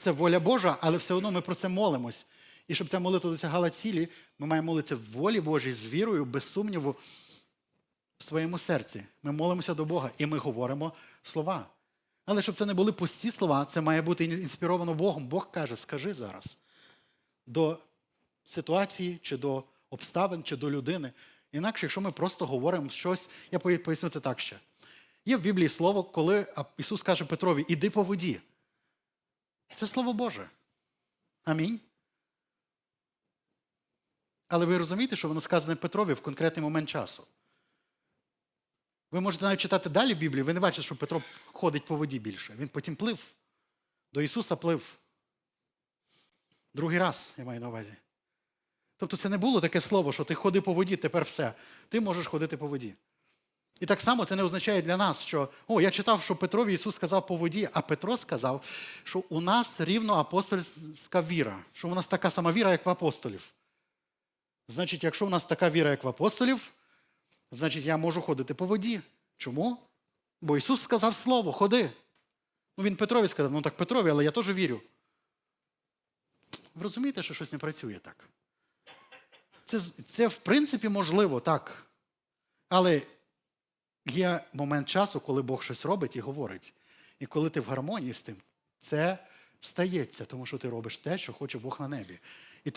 це воля Божа, але все одно ми про це молимось. І щоб ця молитва досягала цілі, ми маємо молитися в волі Божій з вірою, без сумніву, в своєму серці. Ми молимося до Бога і ми говоримо слова. Але щоб це не були пусті слова, це має бути інспіровано Богом. Бог каже, скажи зараз до ситуації, чи до обставин, чи до людини. Інакше, якщо ми просто говоримо щось, я поясню це так ще. Є в Біблії слово, коли Ісус каже Петрові, іди по воді. Це слово Боже. Амінь. Але ви розумієте, що воно сказане Петрові в конкретний момент часу. Ви можете навіть читати далі Біблію, ви не бачите, що Петро ходить по воді більше. Він потім плив. До Ісуса плив. Другий раз, я маю на увазі. Тобто це не було таке слово, що ти ходи по воді, тепер все. Ти можеш ходити по воді. І так само це не означає для нас, що о, я читав, що Петрові Ісус сказав по воді, а Петро сказав, що у нас рівно апостольська віра, що у нас така сама віра, як в апостолів. Значить, якщо у нас така віра, як в апостолів, значить я можу ходити по воді. Чому? Бо Ісус сказав слово, ходи. Ну, він Петрові сказав, ну так Петрові, але я теж вірю. Ви розумієте, що щось не працює так? Це, це в принципі можливо, так. Але є момент часу, коли Бог щось робить і говорить. І коли ти в гармонії з тим, це стається, тому що ти робиш те, що хоче Бог на небі. І